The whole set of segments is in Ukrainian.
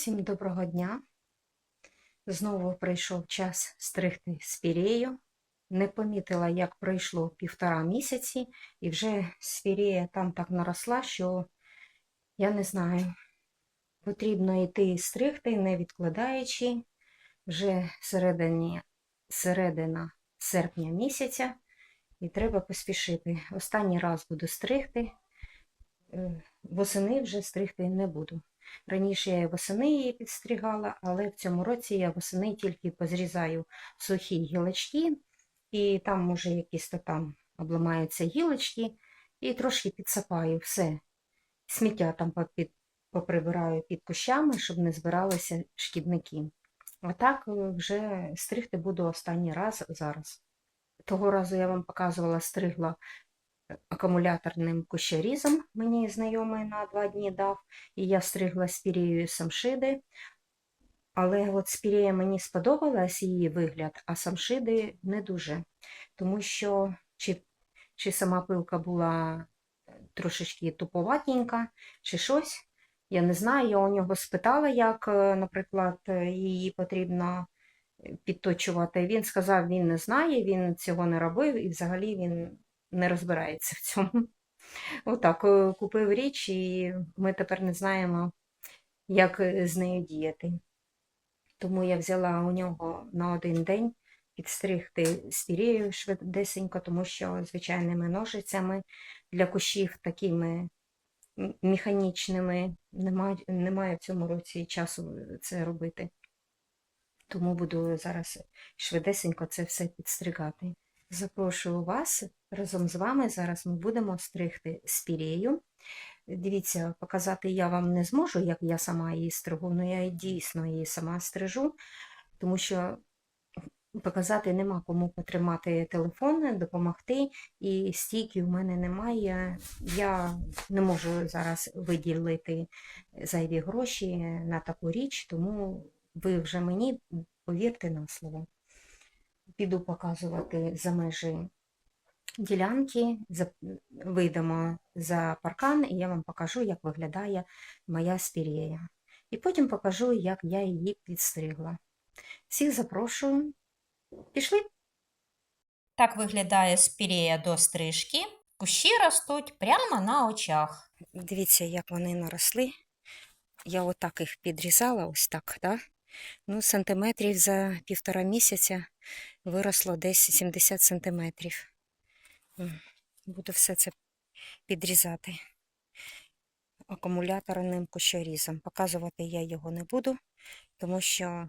Всім доброго дня. Знову прийшов час стригти спірею. Не помітила, як пройшло півтора місяці, і вже спірея там так наросла, що я не знаю, потрібно йти стригти, не відкладаючи. Вже середині, середина серпня місяця, і треба поспішити. Останній раз буду стригти, е, восени вже стригти не буду. Раніше я восени її підстригала, але в цьому році я восени тільки позрізаю сухі гілочки, і там, може, якісь то там обламаються гілочки, і трошки підсапаю все. Сміття там попід, поприбираю під кущами, щоб не збиралися шкідники. А так е, вже стригти буду останній раз зараз. Того разу я вам показувала, стригла акумуляторним кущарізом, мені знайомий на два дні дав, і я стригла спірею самшиди. Але от спірея мені сподобалась її вигляд, а самшиди не дуже. Тому що чи, чи сама пилка була трошечки туповатенька, чи щось. Я не знаю, я у нього спитала, як, е, наприклад, е, її потрібно е, підточувати. Він сказав, він не знає, він цього не робив і взагалі він не розбирається в цьому. Отак, е, купив річ, і ми тепер не знаємо, як е, з нею діяти. Тому я взяла у нього на один день підстригти спірею швидесенько, тому що звичайними ножицями для кущів такими механічними немає, немає в цьому році часу це робити. Тому буду зараз швидесенько це все підстригати. Запрошую вас разом з вами. Зараз ми будемо стригти спірею. Дивіться, показати я вам не зможу, як я сама її стригу, але я дійсно її сама стрижу, тому що показати нема кому потримати телефон, допомогти, і стійки в мене немає. Я не можу зараз виділити зайві гроші на таку річ, тому ви вже мені повірте на слово. Піду показувати за межі ділянки, за- вийдемо за паркан, і я вам покажу, як виглядає моя спірея. І потім покажу, як я її підстригла. Всіх запрошую. Пішли. Так виглядає спірея до стрижки. Кущі ростуть прямо на очах. Дивіться, як вони наросли. Я отак їх підрізала, ось так, да? Ну, сантиметрів за півтора місяця виросло десь 70 сантиметрів. Буду все це підрізати акумуляторним кущорізом. Показувати я його не буду, тому що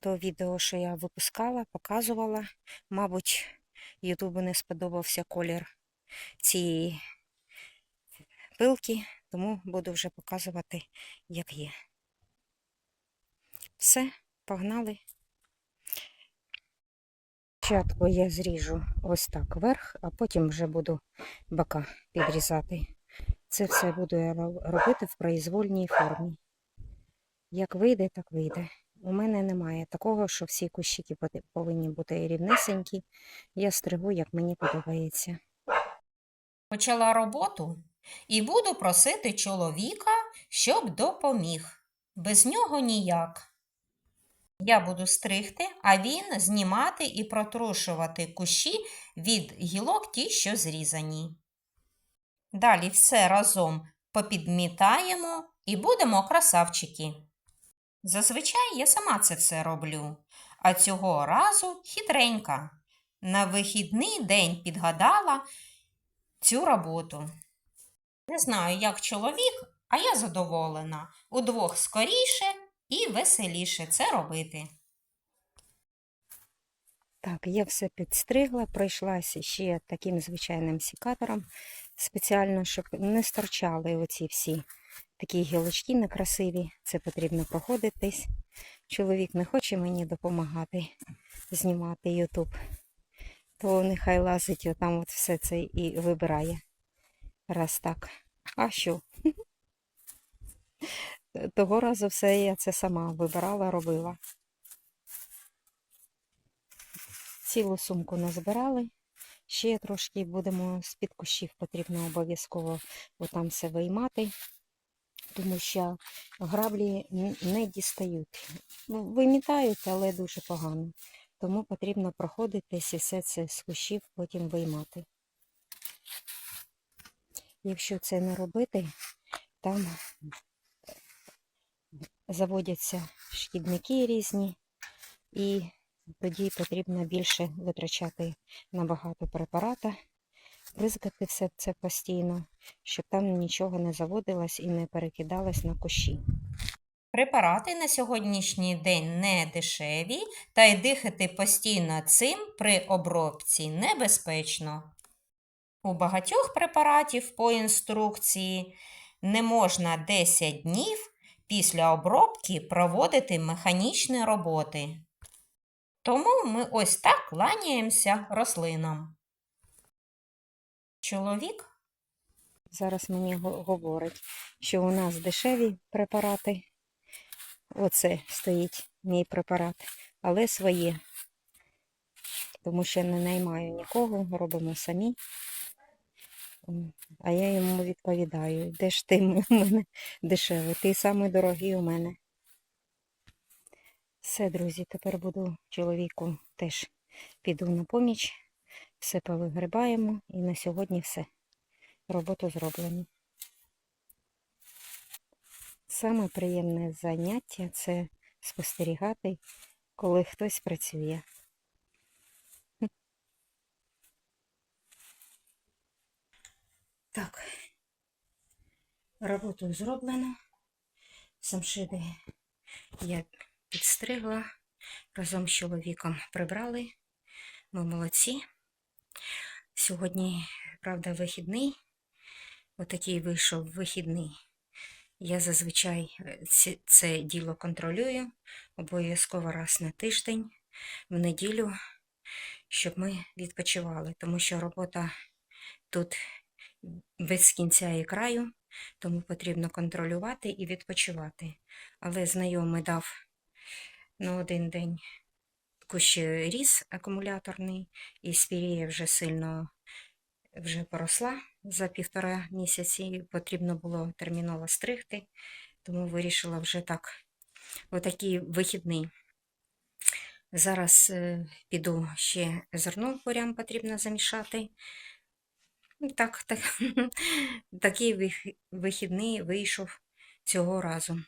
то відео, що я випускала, показувала, мабуть, Ютубу не сподобався колір цієї пилки, тому буду вже показувати, як є. Все, погнали. Спочатку я зріжу ось так вверх, а потім вже буду бока підрізати. Це все буду я робити в произвольній формі. Як вийде, так вийде. У мене немає такого, що всі кущики повинні бути рівнесенькі. Я стригу, як мені подобається. Почала роботу і буду просити чоловіка, щоб допоміг. Без нього ніяк. Я буду стригти, а він знімати і протрушувати кущі від гілок ті, що зрізані. Далі все разом попідмітаємо і будемо красавчики. Зазвичай я сама це все роблю, а цього разу хитренька. На вихідний день підгадала цю роботу. Не знаю, як чоловік, а я задоволена. Удвох скоріше і веселіше це робити. Так, я все підстригла, пройшлася ще таким звичайним сікатором, спеціально, щоб не стирчали оці всі такі гілочки некрасиві. Це потрібно проходитись. Чоловік не хоче мені допомагати знімати Ютуб, то нехай лазить отам от все це і вибирає. Раз так. А що? Того разу все я це сама вибирала, робила. Цілу сумку назбирали. Ще трошки будемо з-під кущів потрібно обов'язково отам все виймати. тому що граблі не дістають. Ну, Вимітають, але дуже погано. Тому потрібно проходитись і все це з кущів потім виймати. Якщо це не робити, там заводяться шкідники різні, і тоді потрібно більше витрачати набагато препарата, бризгати все це постійно, щоб там нічого не заводилось і не перекидалось на кущі. Препарати на сьогоднішній день не дешеві, та й дихати постійно цим при обробці небезпечно. У багатьох препаратів по інструкції не можна 10 днів після обробки проводити механічні роботи. Тому ми ось так кланяємося рослинам. Чоловік Зараз мені говорить, що у нас дешеві препарати. Оце стоїть мій препарат, але своє. Тому що не наймаю нікого, робимо самі. А я йому відповідаю, де ж ти у мене дешевий, ти самий дорогий у мене. Все, друзі, тепер буду чоловіку теж піду на поміч, все повигрибаємо і на сьогодні все. Роботу зроблено. Саме приємне заняття це спостерігати, коли хтось працює. Так, роботу зроблено. Самшиди я підстригла, разом з чоловіком прибрали. Ми молодці. Сьогодні, правда, вихідний. Отакий вийшов вихідний. Я зазвичай е, це діло контролюю обов'язково раз на тиждень, в неділю, щоб ми відпочивали, тому що робота тут без кінця і краю, тому потрібно контролювати і відпочивати. Але знайомий дав на один день кущ ріс акумуляторний, і спірія вже сильно вже поросла за півтора місяці, потрібно було терміново стригти, тому вирішила вже так. Отакий вихідний. Зараз е, піду ще зерно курям потрібно замішати. Так, так, такий вихідний вийшов цього разу.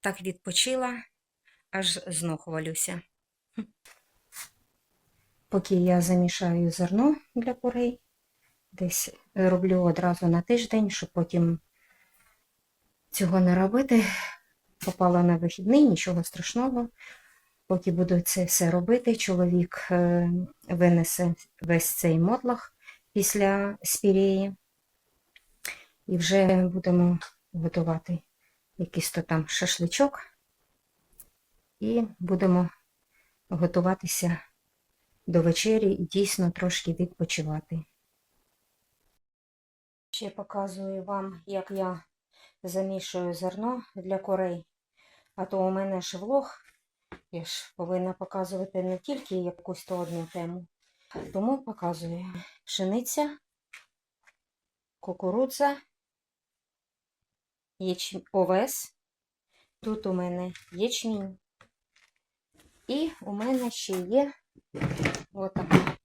Так відпочила, аж знов хвалюся. Поки я замішаю зерно для курей, десь роблю одразу на тиждень, щоб потім цього не робити. Попала на вихідний, нічого страшного. Поки буду це все робити, чоловік е, винесе весь цей мотлах після спіреї. І вже будемо готувати якийсь то там шашличок. І будемо готуватися до вечері і дійсно трошки відпочивати. Ще показую вам, як я замішую зерно для курей. А то у мене ж влог, я ж повинна показувати не тільки якусь то одну тему. Тому показую пшениця, кукурудза, ячм... овес. Тут у мене ячмінь. І у мене ще є отака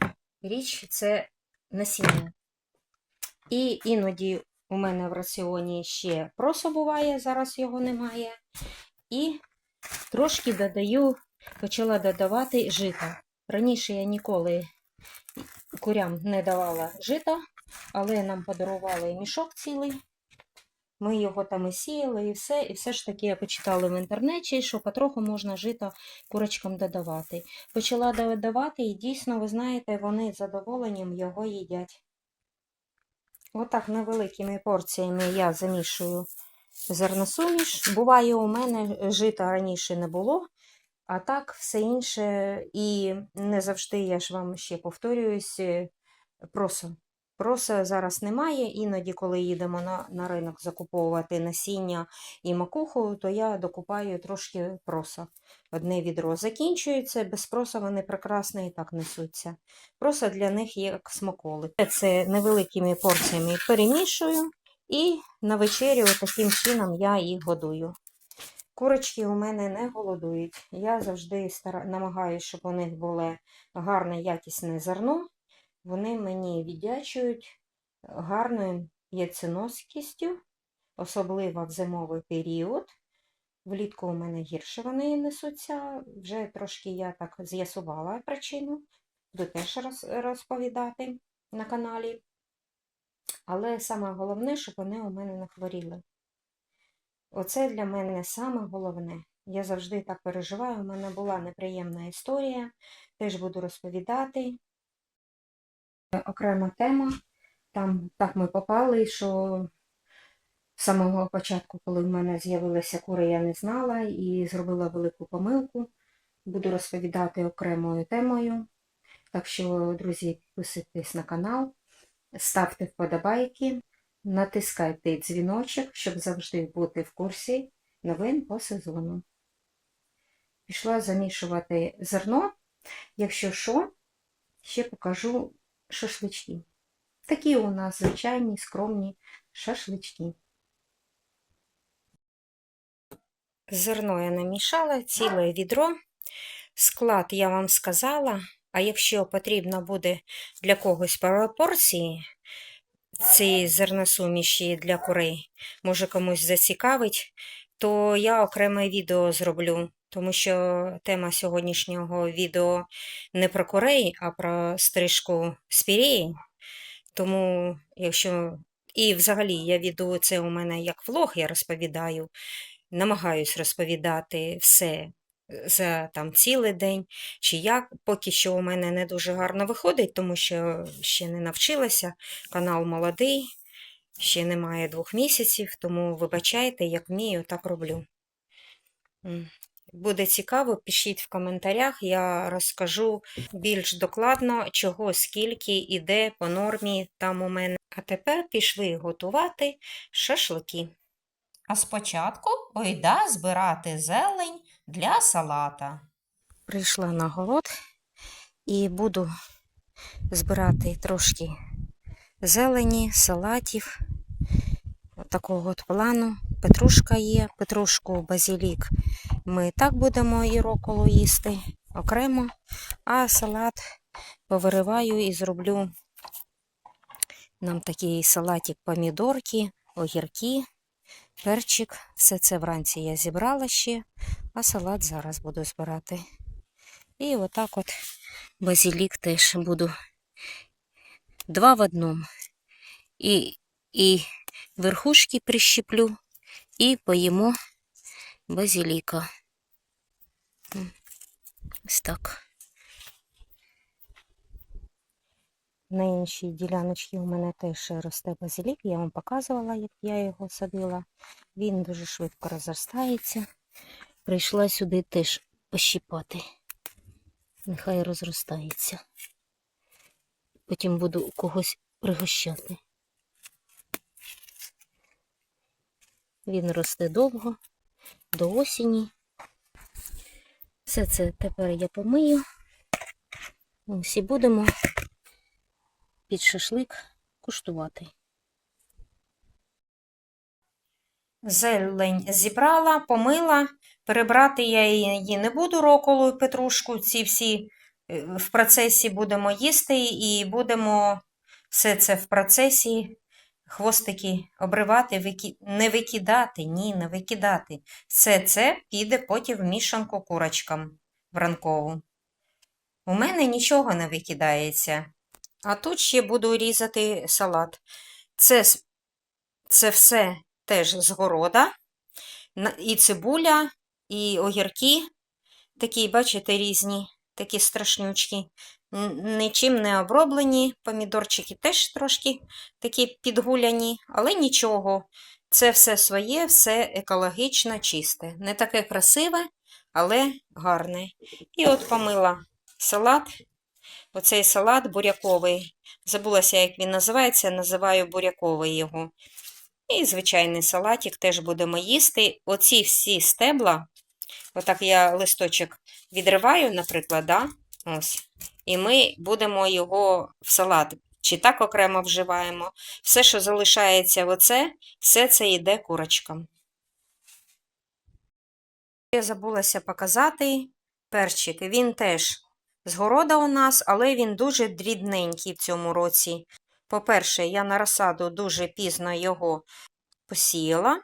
річ це насіння. І іноді у мене в раціоні ще просо буває, зараз його немає. І трошки додаю, почала додавати жита. Раніше я ніколи курям не давала жита, але нам подарували мішок цілий. Ми його там і сіяли, і все. І все ж таки я почитала в інтернеті, що потроху можна жито курочкам додавати. Почала додавати, і дійсно, ви знаєте, вони з задоволенням його їдять. Отак невеликими порціями я замішую зерносуміш. Буває, у мене жита раніше не було, а так все інше. І не завжди, я ж вам ще повторююсь, е, просо. Проса зараз немає. Іноді, коли їдемо на, на ринок закуповувати насіння і макуху, то я докупаю трошки проса. Одне відро закінчується, без проса вони прекрасно і так несуться. Проса для них є як смаколик. Це невеликими порціями перемішую І на вечерю таким чином я їх годую. Курочки у мене не голодують. Я завжди стара... намагаюся, щоб у них було гарне якісне зерно. Вони мені віддячують гарною яйценоскістю, особливо в зимовий період. Влітку у мене гірше вони несуться. Вже трошки я так з'ясувала причину. Буду теж розповідати на каналі. Але саме головне, щоб вони у мене не хворіли. Оце для мене саме головне. Я завжди так переживаю. У мене була неприємна історія. Теж буду розповідати. Окрема тема. Там так ми попали, що з самого початку, коли в мене з'явилися кури, я не знала і зробила велику помилку. Буду розповідати окремою темою. Так що, друзі, підписуйтесь на канал, ставте вподобайки, натискайте дзвіночок, щоб завжди бути в курсі новин по сезону. Пішла замішувати зерно. Якщо що, ще покажу шашлички. Такі у нас звичайні скромні шашлички. Зерно я намішала, ціле відро. Склад я вам сказала, а якщо потрібно буде для когось пропорції цієї зерносуміші для курей, може комусь зацікавить, то я окреме відео зроблю, тому що тема сьогоднішнього відео не про курей, а про стрижку спіреї. Тому, якщо. І взагалі я веду це у мене як влог, я розповідаю, намагаюсь розповідати все за там цілий день, чи як. Поки що у мене не дуже гарно виходить, тому що ще не навчилася. Канал молодий, ще немає двох місяців, тому вибачайте, як вмію, так роблю. Буде цікаво, пишіть в коментарях, я розкажу більш докладно, чого скільки іде по нормі там у мене. А тепер пішли готувати шашлики. А спочатку ойда збирати зелень для салата. Прийшла на город і буду збирати трошки зелені, салатів, такого от плану. Петрушка є, петрушку, базилік. Ми так будемо і роколу їсти окремо, а салат повириваю і зроблю нам такий салатик помідорки, огірки, перчик. Все це вранці я зібрала ще, а салат зараз буду збирати. І отак от базилік теж буду два в одному. І, і верхушки прищеплю, і поїмо базиліка. Ось так. На іншій діляночці у мене теж росте базилік. Я вам показувала, як я його садила. Він дуже швидко розростається. Прийшла сюди теж пощіпати. Нехай розростається. Потім буду когось пригощати. Він росте довго, до осені. Все це тепер я помию. Ось і будемо під шашлик куштувати. Зелень зібрала, помила. Перебрати я її не буду роколу і петрушку. Ці всі е, в процесі будемо їсти і будемо все це в процесі хвостики обривати, вики... не викидати, ні, не викидати. Все це піде потім в мішанку курочкам в ранкову. У мене нічого не викидається. А тут ще буду різати салат. Це, це все теж з. І цибуля, і огірки. Такі, бачите, різні, такі страшнючки. Нічим не оброблені. Помідорчики теж трошки такі підгуляні, але нічого. Це все своє, все екологічно чисте. Не таке красиве, але гарне. І от помила салат. Оцей салат буряковий. Забулася, як він називається, називаю буряковий його. І звичайний салатик теж будемо їсти. Оці всі стебла, отак я листочок відриваю, наприклад, да? Ось. І ми будемо його в салат чи так окремо вживаємо. Все, що залишається оце, все це йде курочкам. Я забулася показати перчик. Він теж з города у нас, але він дуже дрібненький в цьому році. По-перше, я на розсаду дуже пізно його посіяла.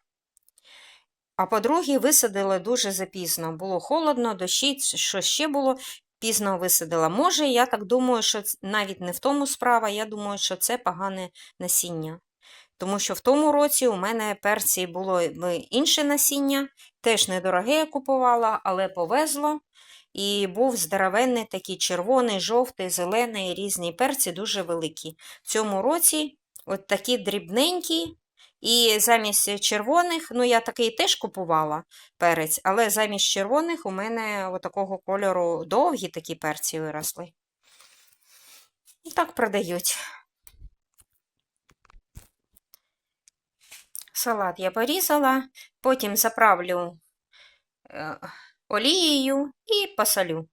А по-друге, висадила дуже запізно. Було холодно, дощі, що ще було, пізно висадила. Може, я так думаю, що навіть не в тому справа, я думаю, що це погане насіння. Тому що в тому році у мене перці було е, інше насіння, теж недороге я купувала, але повезло. І був здоровенний такий червоний, жовтий, зелений, різні перці дуже великі. В цьому році от такі дрібненькі, і замість червоних, ну я такий теж купувала перець, але замість червоних у мене отакого кольору довгі такі перці виросли. І так продають. Салат я порізала, потім заправлю е, олією і посолю.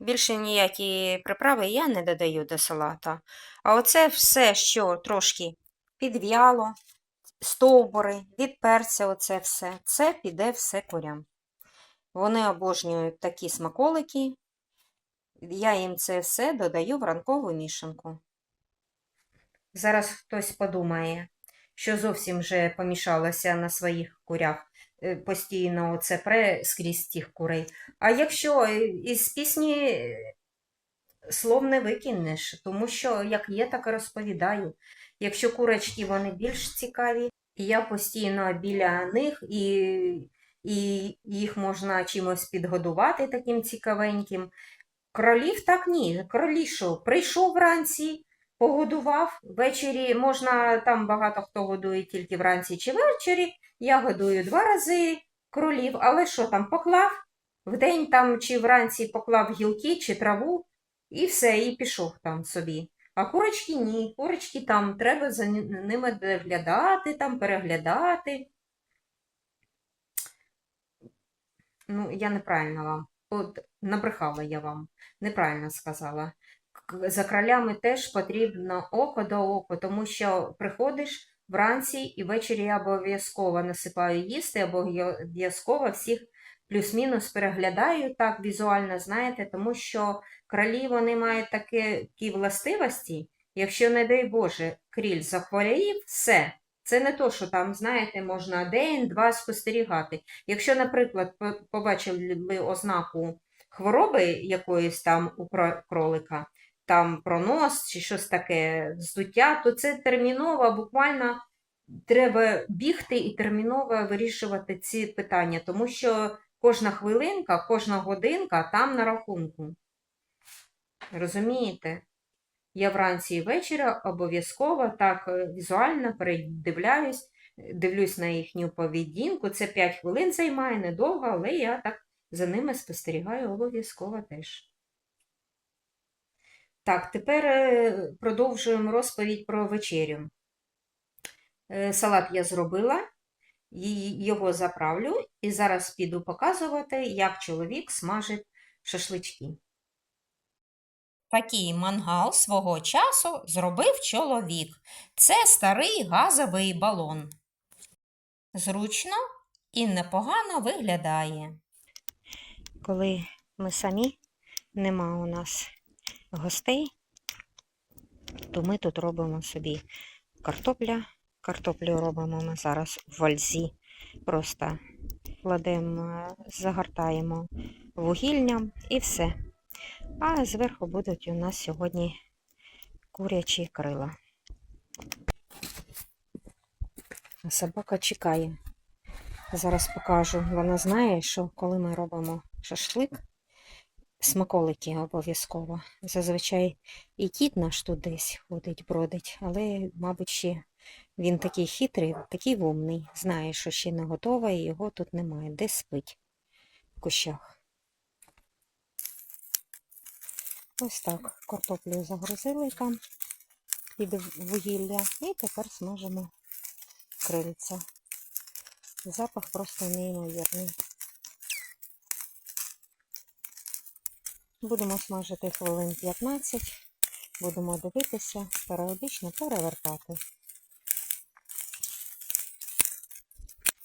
Більше ніякі приправи я не додаю до салата. А оце все, що трошки підв'яло, стовбури, від перця, оце все, це піде все курям. Вони обожнюють такі смаколики. Я їм це все додаю в ранкову мішанку. Зараз хтось подумає, що зовсім вже помішалося на своїх курях. Е, Постійно оце пре скрізь тих курей. А якщо е, із пісні е, слов не викинеш, тому що як є, так і розповідаю. Якщо курочки вони більш цікаві, я постійно біля них, і, і їх можна чимось підгодувати таким цікавеньким. Кролів так ні. Кролі що? Прийшов вранці, погодував. Ввечері можна, там багато хто годує тільки вранці чи ввечері. Я годую два рази кролів, але що там поклав? Вдень там чи вранці поклав гілки чи траву, і все, і пішов там собі. А курочки ні, курочки там треба за ними доглядати, там переглядати. Ну, я неправильно вам. От набрехала я вам, неправильно сказала. За кралями теж потрібно око до око, тому що приходиш вранці і ввечері я обов'язково насипаю їсти, або обов'язково всіх плюс-мінус переглядаю так візуально, знаєте, тому що кролі вони мають такі, властивості, якщо, не дай Боже, кріль захворів, все. Це не то, що там, знаєте, можна день-два спостерігати. Якщо, наприклад, по- побачили ознаку хвороби якоїсь там у кролика, там пронос чи щось таке, здуття, то це терміново, буквально треба бігти і терміново вирішувати ці питання, тому що кожна хвилинка, кожна годинка там на рахунку. Розумієте? Я вранці і ввечері обов'язково так е, візуально передивляюсь, дивлюсь на їхню поведінку. Це 5 хвилин займає недовго, але я так за ними спостерігаю обов'язково теж. Так, тепер е, продовжуємо розповідь про вечерю. Е, Салат я зробила, його заправлю і зараз піду показувати, як чоловік смажить шашлички. Такий мангал свого часу зробив чоловік. Це старий газовий балон. Зручно і непогано виглядає. коли ми самі, нема у нас гостей, то ми тут робимо собі картопля. Картоплю робимо ми зараз в вальзі. Просто кладемо, загортаємо вугіллям і все. А зверху будуть у нас сьогодні курячі крила. Собака чекає. Зараз покажу. Вона знає, що коли ми робимо шашлик, смаколики обов'язково. Зазвичай і кіт наш тут десь ходить, бродить, але, мабуть, ще він такий хитрий, такий вумний. Знає, що ще не готова, і його тут немає. Десь спить в кущах. Ось так. Картоплю загрузили там під вугілля. І тепер смажимо крильця. Запах просто неймовірний. Будемо смажити хвилин 15. будемо дивитися, періодично перевертати.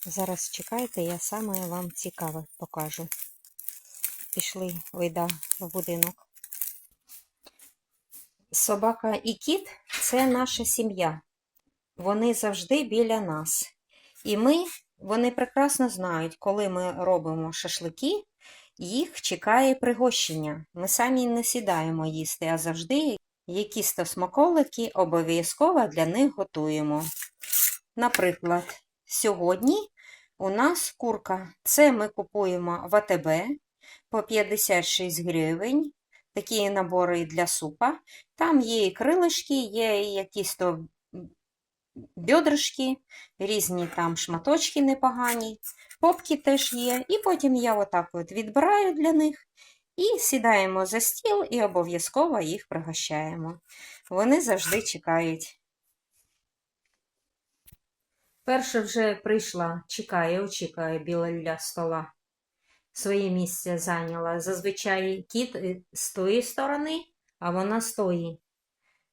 Зараз чекайте, я саме вам цікаве покажу. Пішли ойда в будинок. Собака і кіт це наша сім'я. Вони завжди біля нас. І ми, вони прекрасно знають, коли ми робимо шашлики, їх чекає пригощення. Ми самі не сідаємо їсти, а завжди якісь то смаколики обов'язково для них готуємо. Наприклад, сьогодні у нас курка. Це ми купуємо в АТБ по 56 гривень. Такі набори для супа. Там є і крилишки, є і якісь то бьодришки, різні там шматочки непогані, попки теж є. І потім я отак от відбираю для них і сідаємо за стіл і обов'язково їх пригощаємо. Вони завжди чекають. Перша вже прийшла, чекає, очікує біля стола. Своє місце зайняла. Зазвичай кіт е, з тої сторони, а вона з тої.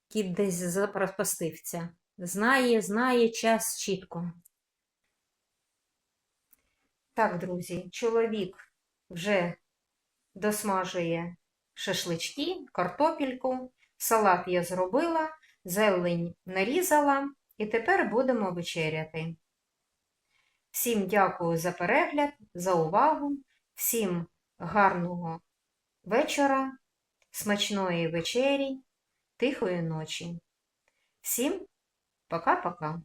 Кіт десь запропастився. Знає, знає час чітко. Так, друзі, чоловік вже досмажує шашлички, картопельку, салат я зробила, зелень нарізала, і тепер будемо вечеряти. Всім дякую за перегляд, за увагу, всім гарного вечора, смачної вечері, тихої ночі. Всім пока-пока.